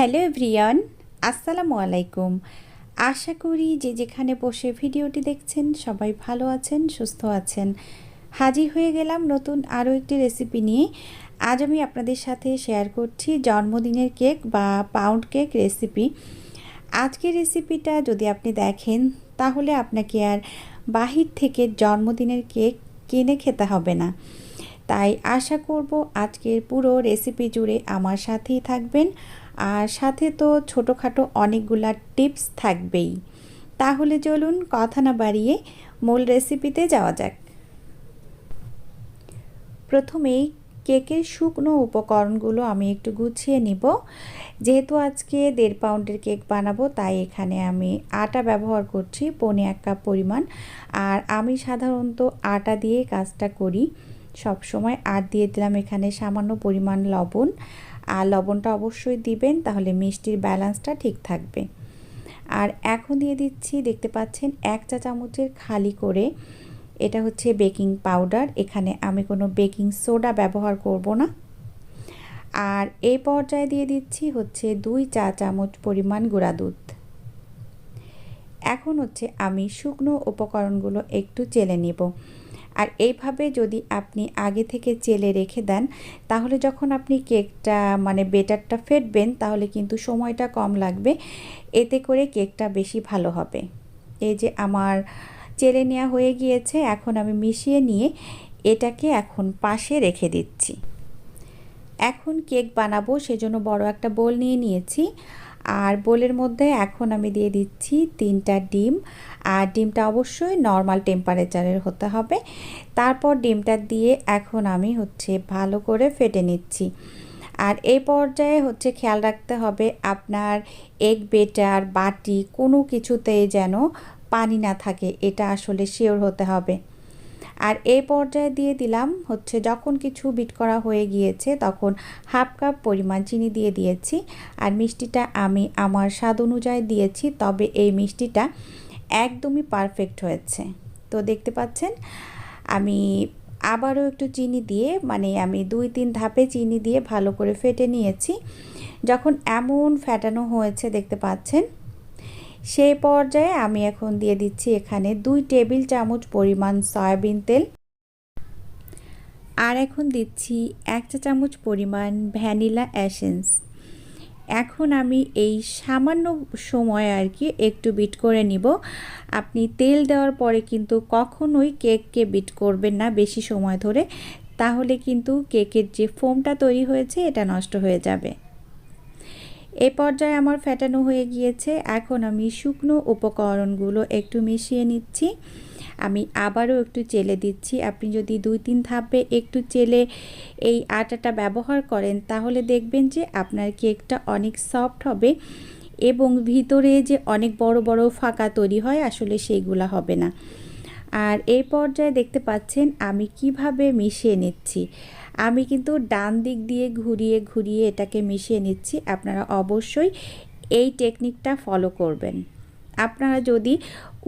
Hello everyone, আসসালামু আলাইকুম। আশা করি যে যেখানে বসে ভিডিওটি দেখছেন সবাই ভালো আছেন, সুস্থ আছেন। হাজির হয়ে গেলাম নতুন আরও একটি রেসিপি নিয়ে। আজ আমি আপনাদের সাথে শেয়ার করছি জন্মদিনের কেক বা পাউন্ড কেক রেসিপি। আজকের রেসিপিটা যদি আপনি দেখেন, তাহলে আপনাকে আর বাহির থেকে জন্মদিনের কেক কিনে খেতে হবে না। তাই আশা করব আজকের পুরো রেসিপি জুড়ে আমার সাথেই থাকবেন। আর সাথে তো ছোটোখাটো অনেকগুলা টিপস থাকবেই। তাহলে চলুন কথা না বাড়িয়ে মূল রেসিপিতে যাওয়া যাক। প্রথমেই কেকের শুকনো উপকরণগুলো আমি একটু গুছিয়ে নিব। যেহেতু আজকে দেড় পাউন্ডের কেক বানাবো, তাই এখানে আমি আটা ব্যবহার করছি, পনে এক কাপ পরিমাণ। আর আমি সাধারণত আটা দিয়ে কাজটা করি। সব সময় আর দিয়ে দিলাম এখানে সামান্য পরিমাণ লবণ। আর লবণটা অবশ্যই দিবেন, তাহলে মিষ্টির ব্যালেন্সটা ঠিক থাকবে। আর এখন দিয়ে দিচ্ছি, দেখতে পাচ্ছেন, এক চা চামচের খালি করে এটা হচ্ছে বেকিং পাউডার। এখানে আমি কোনো বেকিং সোডা ব্যবহার করব না। আর এই পর্যায়ে দিয়ে দিচ্ছি হচ্ছে দুই চা চামচ পরিমাণ গুঁড়া দুধ। এখন হচ্ছে আমি শুকনো উপকরণগুলো একটু চেলে নেব। আর এইভাবে যদি আপনি আগে থেকে চেলে রেখে দেন, তাহলে যখন আপনি কেকটা মানে বেটারটা ফেটবেন, তাহলে কিন্তু সময়টা কম লাগবে। এতে করে কেকটা বেশি ভালো হবে। এই যে আমার চেলে নেওয়া হয়ে গিয়েছে, এখন আমি মিশিয়ে নিয়ে এটাকে এখন পাশে রেখে দিচ্ছি। এখন কেক বানাবো, সেজন্য বড় একটা বোল নিয়ে নিয়েছি। আর বোলের মধ্যে এখন আমি দিয়ে দিচ্ছি তিনটা ডিম। আর ডিমটা অবশ্যই নর্মাল টেম্পারেচারের হতে হবে। তারপর ডিমটা দিয়ে এখন আমি হচ্ছে ভালো করে ফেটে নিচ্ছি। আর এই পর্যায়ে হচ্ছে খেয়াল রাখতে হবে আপনার এগ বেটার বাটি কোনো কিছুতেই যেন পানি না থাকে, এটা আসলে শিওর হতে হবে। আর এই পর্যায়ে দিয়ে দিলাম হচ্ছে যখন কিছু বিট করা হয়ে গিয়েছে তখন হাফ কাপ পরিমাণ চিনি দিয়ে দিয়েছি। আর মিষ্টিটা আমি আমার স্বাদ অনুযায়ী দিয়েছি, তবে এই মিষ্টিটা একদমই পারফেক্ট হয়েছে। তো দেখতে পাচ্ছেন, আমি আবারও একটু চিনি দিয়ে মানে আমি দুই তিন ধাপে চিনি দিয়ে ভালো করে ফেটে নিয়েছি। যখন এমন ফ্যাটানো হয়েছে দেখতে পাচ্ছেন সেই পর্যায়ে আমি এখন দিয়ে দিচ্ছি এখানে দুই টেবিল চামচ পরিমাণ সয়াবিন তেল। আর এখন দিচ্ছি এক চা চামচ পরিমাণ ভ্যানিলা অ্যাসেন্স এখন আমি এই সামান্য সময় আর কি একটু বিট করে নিব। আপনি তেল দেওয়ার পরে কিন্তু কখনোই কেককে বিট করবেন না বেশি সময় ধরে। তাহলে কিন্তু কেকের যে ফোমটা তৈরি হয়েছে, এটা নষ্ট হয়ে যাবে। এ পর্যায়ে আমার ফ্যাটানো হয়ে গিয়েছে। এখন আমি শুকনো উপকরণগুলো একটু মিশিয়ে নিচ্ছি। আমি আবারও একটু চেলে দিচ্ছি। আপনি যদি দুই তিন ধাপে একটু চেলে এই আটাটা ব্যবহার করেন, তাহলে দেখবেন যে আপনার কেকটা অনেক সফট হবে এবং ভিতরে যে অনেক বড় বড় ফাঁকা তৈরি হয়, আসলে সেইগুলা হবে না। আর এই পর্যায়ে দেখতে পাচ্ছেন আমি কীভাবে মিশিয়ে নিচ্ছি। আমি কিন্তু ডান দিক দিয়ে ঘুরিয়ে ঘুরিয়ে এটাকে মিশিয়ে নিচ্ছি। আপনারা অবশ্যই এই টেকনিকটা ফলো করবেন। আপনারা যদি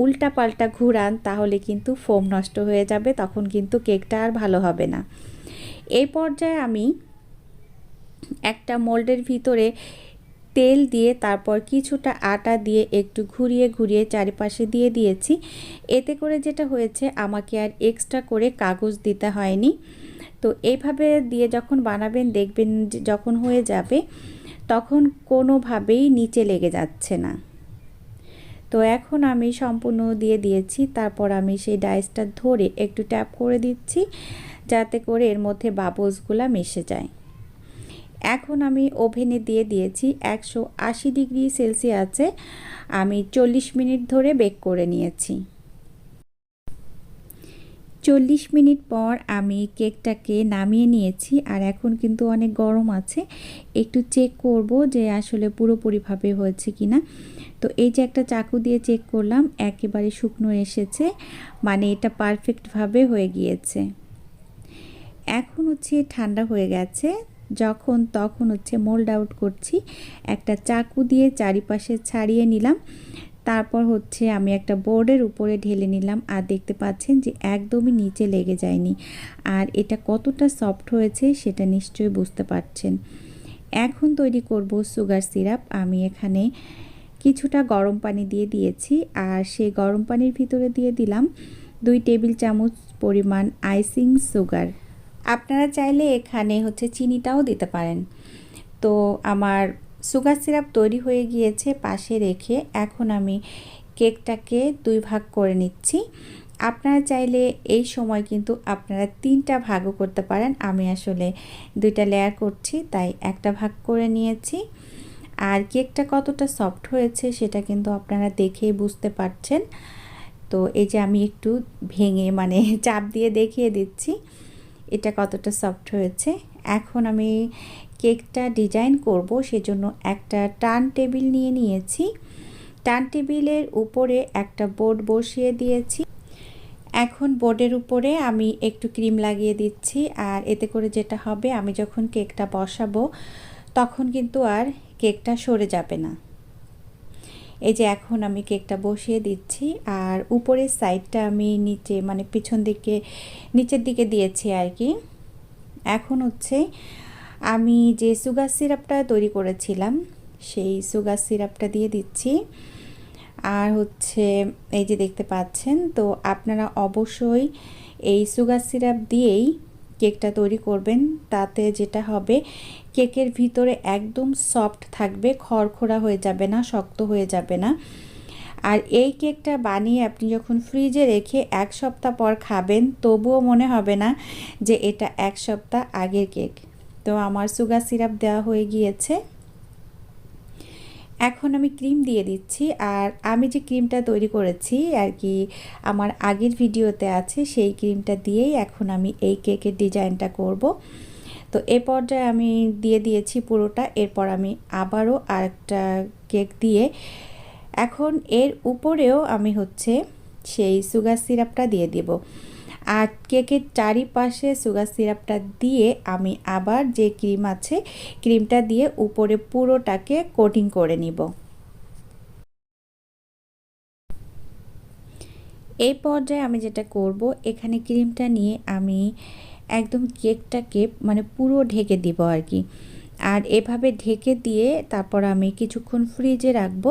উল্টা পাল্টা ঘুরান, তাহলে কিন্তু ফোম নষ্ট হয়ে যাবে, তখন কিন্তু কেকটা আর ভালো হবে না। এই পর্যায়ে আমি একটা মোল্ডের ভিতরে তেল দিয়ে তারপর কিছুটা আটা দিয়ে একটু ঘুরিয়ে ঘুরিয়ে চারিপাশে দিয়ে দিয়েছি। এতে করে যেটা হয়েছে, আমাকে আর এক্সট্রা করে কাগজ দিতে হয়নি। তো এইভাবে দিয়ে যখন বানাবেন, দেখবেন যখন হয়ে যাবে, তখন কোনোভাবেই নিচে লেগে যাচ্ছে না। তো এখন আমি সম্পূর্ণ দিয়ে দিয়েছি, তারপর আমি সেই ডাইসটা ধরে একটু ট্যাপ করে দিচ্ছি, যাতে করে এর মধ্যে বাবলসগুলো মিশে যায়। এখন আমি ওভেনে দিয়ে দিয়েছি একশো আশি ডিগ্রি সেলসিয়াসে আমি চল্লিশ মিনিট ধরে বেক করে নিয়েছি। চল্লিশ মিনিট পর আমি কেকটাকে নামিয়ে নিয়েছি আর এখন কিন্তু অনেক গরম আছে। একটু চেক করব যে আসলে পুরোপুরিভাবে হয়েছে কি না তো এই যে একটা চাকু দিয়ে চেক করলাম, একেবারে শুকনো এসেছে মানে এটা পারফেক্টভাবে হয়ে গিয়েছে। এখন হচ্ছে ঠান্ডা হয়ে গেছে, যখন তখন হচ্ছে মোল্ড আউট করছি। একটা চাকু দিয়ে চারিপাশে ছাড়িয়ে নিলাম। তারপর হচ্ছে আমি একটা বোর্ডের উপরে ঢেলে নিলাম আর দেখতে পাচ্ছেন যে একদমই নিচে লেগে যায়নি। আর এটা কতটা সফট হয়েছে সেটা নিশ্চয়ই বুঝতে পারছেন। এখন তৈরি করব সুগার সিরাপ। আমি এখানে কিছুটা গরম পানি দিয়ে দিয়েছি আর সেই গরম পানির ভিতরে দিয়ে দিলাম দুই টেবিল চামচ পরিমাণ আইসিং সুগার। আপনারা চাইলে এখানে হচ্ছে চিনিটাও দিতে পারেন। তো আমার সুগার সিরাপ তৈরি হয়ে গিয়েছে পাশে রেখে। এখন আমি কেকটাকে দুই ভাগ করে নিচ্ছি। আপনারা চাইলে এই সময় কিন্তু আপনারা তিনটা ভাগও করতে পারেন। আমি আসলে দুইটা লেয়ার করছি, তাই একটা ভাগ করে নিয়েছি। আর কেকটা কতটা সফট হয়েছে সেটা কিন্তু আপনারা দেখেই বুঝতে পারছেন। তো এই যে আমি একটু ভেঙে মানে চাপ দিয়ে দেখিয়ে দিচ্ছি, এটা কতটা সফট হয়েছে। এখন আমি কেকটা ডিজাইন করব, সেজন্য একটা টার্ন টেবিল নিয়ে নিয়েছি। টার্ন টেবিলের উপরে একটা বোর্ড বসিয়ে দিয়েছি। এখন বোর্ডের উপরে আমি একটু ক্রিম লাগিয়ে দিচ্ছি, আর এতে করে যেটা হবে, আমি যখন কেকটা বসাবো, তখন কিন্তু আর কেকটা সরে যাবে না। এই যে এখন আমি কেকটা বসিয়ে দিচ্ছি, আর উপরের সাইডটা আমি নিচে মানে পিছন দিকে, নিচের দিকে দিয়েছি আর কি। এখন হচ্ছে আমি যে সুগার সিরাপটা তৈরি করেছিলাম, সেই সুগার সিরাপটা দিয়ে দিচ্ছি। আর হচ্ছে, এই যে দেখতে পাচ্ছেন, তো আপনারা অবশ্যই এই সুগার সিরাপ দিয়েই কেকটা তৈরি করবেন। তাতে যেটা হবে, কেকের ভিতরে একদম সফট থাকবে, খড়খড়া হয়ে যাবে না, শক্ত হয়ে যাবে না। আর এই কেকটা বানিয়ে আপনি যখন ফ্রিজে রেখে এক সপ্তাহ পর খাবেন, তবুও মনে হবে না যে এটা এক সপ্তাহ আগের কেক। তো আমার সুগার সিরাপ দেওয়া হয়ে গিয়েছে। এখন আমি ক্রিম দিয়ে দিচ্ছি আর আমি যে ক্রিমটা তৈরি করেছি আর কি আমার আগের ভিডিওতে আছে, সেই ক্রিমটা দিয়েই এখন আমি এই কেকের ডিজাইনটা করব। তো এ পর্যায়ে আমি দিয়ে দিয়েছি পুরোটা, এরপর আমি আবারও আরেকটা কেক দিয়ে এখন এর উপরেও আমি হচ্ছে সেই সুগার সিরাপটা দিয়ে দেব। আর কেকের চারিপাশে সুগার সিরাপটা দিয়ে আমি আবার যে ক্রিম আছে, ক্রিমটা দিয়ে উপরে পুরোটাকে কোটিং করে নিব। এই পর্যায়ে আমি যেটা করব, এখানে ক্রিমটা নিয়ে আমি একদম কেকটাকে মানে পুরো ঢেকে দিব আর কি। আর এভাবে ঢেকে দিয়ে তারপর আমি কিছুক্ষণ ফ্রিজে রাখব।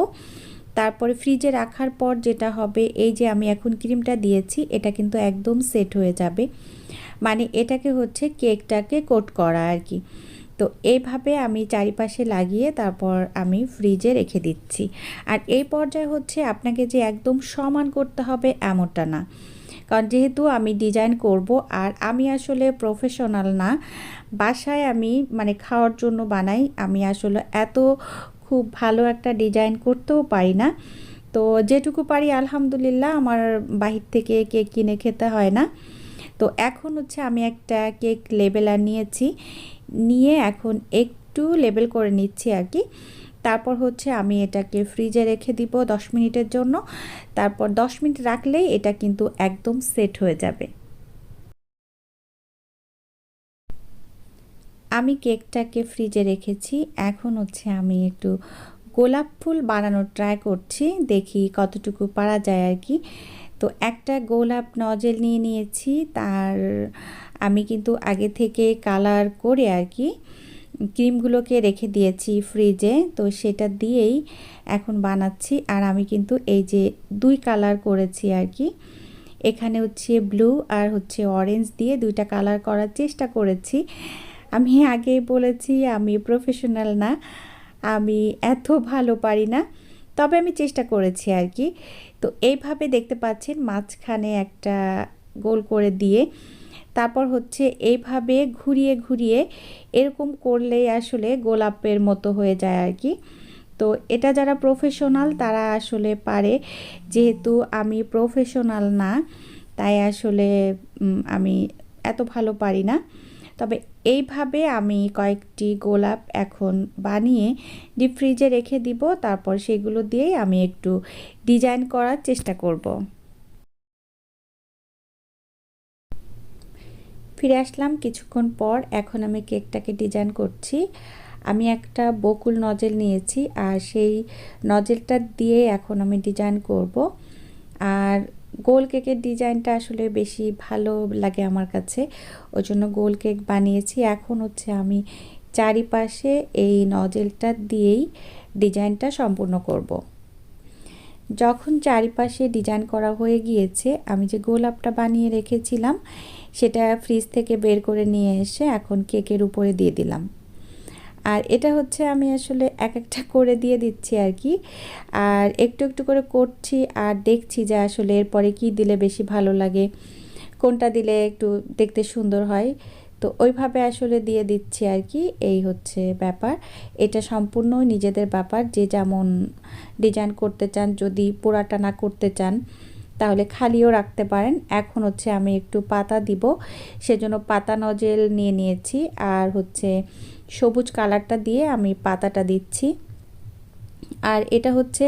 তারপরে ফ্রিজে রাখার পর যেটা হবে, এই যে আমি এখন ক্রিমটা দিয়েছি, এটা কিন্তু একদম সেট হয়ে যাবে। মানে এটাকে হচ্ছে কেকটাকে কোট করা আর কি। তো এইভাবে আমি চারিপাশে লাগিয়ে তারপর আমি ফ্রিজে রেখে দিচ্ছি। আর এই পর্যায়ে হচ্ছে আপনাকে যে একদম সমান করতে হবে এমনটা না। কারণ যেহেতু আমি ডিজাইন করব, আর আমি আসলে প্রফেশনাল না, বাসায় আমি মানে খাওয়ার জন্য বানাই, আমি আসলে এত খুব ভালো একটা ডিজাইন করতেও পারি না। তো যেটুকু পারি আলহামদুলিল্লাহ, আমার বাহির থেকে কেক কিনে খেতে হয় না। তো এখন হচ্ছে আমি একটা কেক লেবেলার নিয়েছি। নিয়ে এখন একটু লেবেল করে নিচ্ছি আর কি। তারপর হচ্ছে আমি এটাকে ফ্রিজে রেখে দিব দশ মিনিটের জন্য। তারপর দশ মিনিট রাখলেই এটা কিন্তু একদম সেট হয়ে যাবে। আমি কেকটাকে ফ্রিজে রেখেছি। এখন হচ্ছে আমি একটু গোলাপ ফুল বানানোর ট্রাই করছি। দেখি কতটুকু পারা যায় আর কি। তো একটা গোলাপ নজেল নিয়ে নিয়েছি। তার, আমি কিন্তু আগে থেকে কালার করে আর কি ক্রিমগুলোকে রেখে দিয়েছি ফ্রিজে তো সেটা দিয়েই এখন বানাচ্ছি। আর আমি কিন্তু এই যে দুই কালার করেছি আর কি। এখানে হচ্ছে ব্লু আর হচ্ছে অরেঞ্জ দিয়ে দুইটা কালার করার চেষ্টা করেছি। আমি আগেই বলেছি, আমি প্রফেশনাল না, আমি এত ভালো পারি না। তবে আমি চেষ্টা করেছি আর কি। তো এইভাবে দেখতে পাচ্ছেন, মাঝখানে একটা গোল করে দিয়ে, তারপর হচ্ছে এইভাবে ঘুরিয়ে ঘুরিয়ে এরকম করলেই আসলে গোলাপের মতো হয়ে যায় আর কি। তো এটা যারা প্রফেশনাল তারা আসলে পারে। যেহেতু আমি প্রফেশনাল না, তাই আসলে আমি এত ভালো পারি না। তবে এইভাবে আমি কয়েকটি গোলাপ এখন বানিয়ে ডিপ ফ্রিজে রেখে দিব। তারপর সেগুলো দিয়েই আমি একটু ডিজাইন করার চেষ্টা করব। ফিরে আসলাম কিছুক্ষণ পর। এখন আমি কেকটাকে ডিজাইন করছি। আমি একটা বকুল নজেল নিয়েছি আর সেই নজেলটা দিয়ে এখন আমি ডিজাইন করব। আর গোল কেকের ডিজাইনটা আসলে বেশি ভালো লাগে আমার কাছে। ওই জন্য গোল কেক বানিয়েছি। এখন হচ্ছে আমি চারিপাশে এই নজেলটা দিয়েই ডিজাইনটা সম্পূর্ণ করব। যখন চারিপাশে ডিজাইন করা হয়ে গিয়েছে, আমি যে গোলাপটা বানিয়ে রেখেছিলাম, সেটা ফ্রিজ থেকে বের করে নিয়ে এসে এখন কেকের উপরে দিয়ে দিলাম। আর এটা হচ্ছে আমি আসলে এক একটা করে দিয়ে দিচ্ছি আর কি। আর একটু একটু করে করছি আর দেখছি যে আসলে এরপরে কি দিলে বেশি ভালো লাগে, কোনটা দিলে একটু দেখতে সুন্দর হয়। তো ওইভাবে আসলে দিয়ে দিচ্ছি আর কি, এই হচ্ছে ব্যাপার। এটা সম্পূর্ণ নিজেদের ব্যাপার, যে যেমন ডিজাইন করতে চান, যদি পোড়াটা না করতে চান, তাহলে খালিও রাখতে পারেন। এখন হচ্ছে আমি একটু পাতা দিব, সেজন্য পাতা নজেল নিয়ে নিয়েছি। আর হচ্ছে সবুজ কালারটা দিয়ে আমি পাতাটা দিচ্ছি। আর এটা হচ্ছে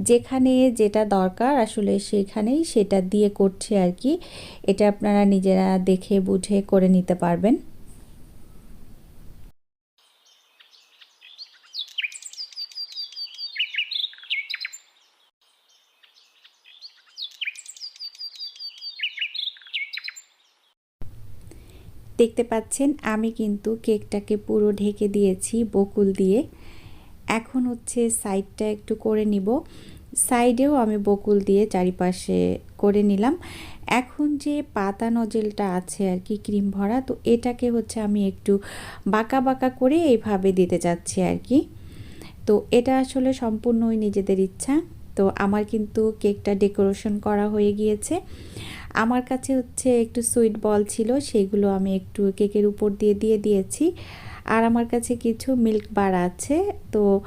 যেখানে যেটা দরকার আসলে সেখানেই সেটা দিয়ে করছে আর কি। এটা আপনারা নিজেরা দেখে বুঝে করে নিতে পারবেন। দেখতে পাচ্ছেন, আমি কিন্তু কেকটাকে পুরো ঢেকে দিয়েছি বকুল দিয়ে। এখন হচ্ছে সাইডটা একটু করে নিব। সাইডেও আমি বকুল দিয়ে চারিপাশে করে নিলাম। এখন যে পাতা নজেলটা আছে আর কি ক্রিম ভরা, তো এটাকে হচ্ছে আমি একটু বাঁকা বাঁকা করে এইভাবে দিতে চাচ্ছি আর কি। তো এটা আসলে সম্পূর্ণই নিজেদের ইচ্ছা। তো আমার কিন্তু কেকটা ডেকোরেশন করা হয়ে গিয়েছে। আমার কাছে হচ্ছে একটু সুইট বল ছিল, সেগুলো আমি একটু কেকের উপর দিয়ে দিয়ে দিয়েছি। আর আমার কাছে কিছু মিল্ক বার আছে, তো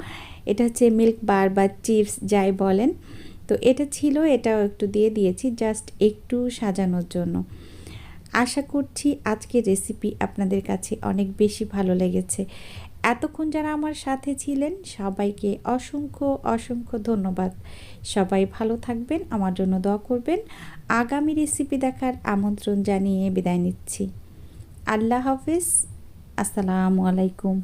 এটা হচ্ছে মিল্ক বার বা চিপস যাই বলেন। তো এটা ছিল, এটাও একটু দিয়ে দিয়েছি, জাস্ট একটু সাজানোর জন্য। আশা করছি আজকের রেসিপি আপনাদের কাছে অনেক বেশি ভালো লেগেছে। এতক্ষণ যারা আমার সাথে ছিলেন, সবাইকে অসংখ্য অসংখ্য ধন্যবাদ। সবাই ভালো থাকবেন, আমার জন্য দোয়া করবেন। আগামী রেসিপি দেখার আমন্ত্রণ জানিয়ে বিদায় নিচ্ছি। আল্লাহ হাফিজ। আসসালামু আলাইকুম।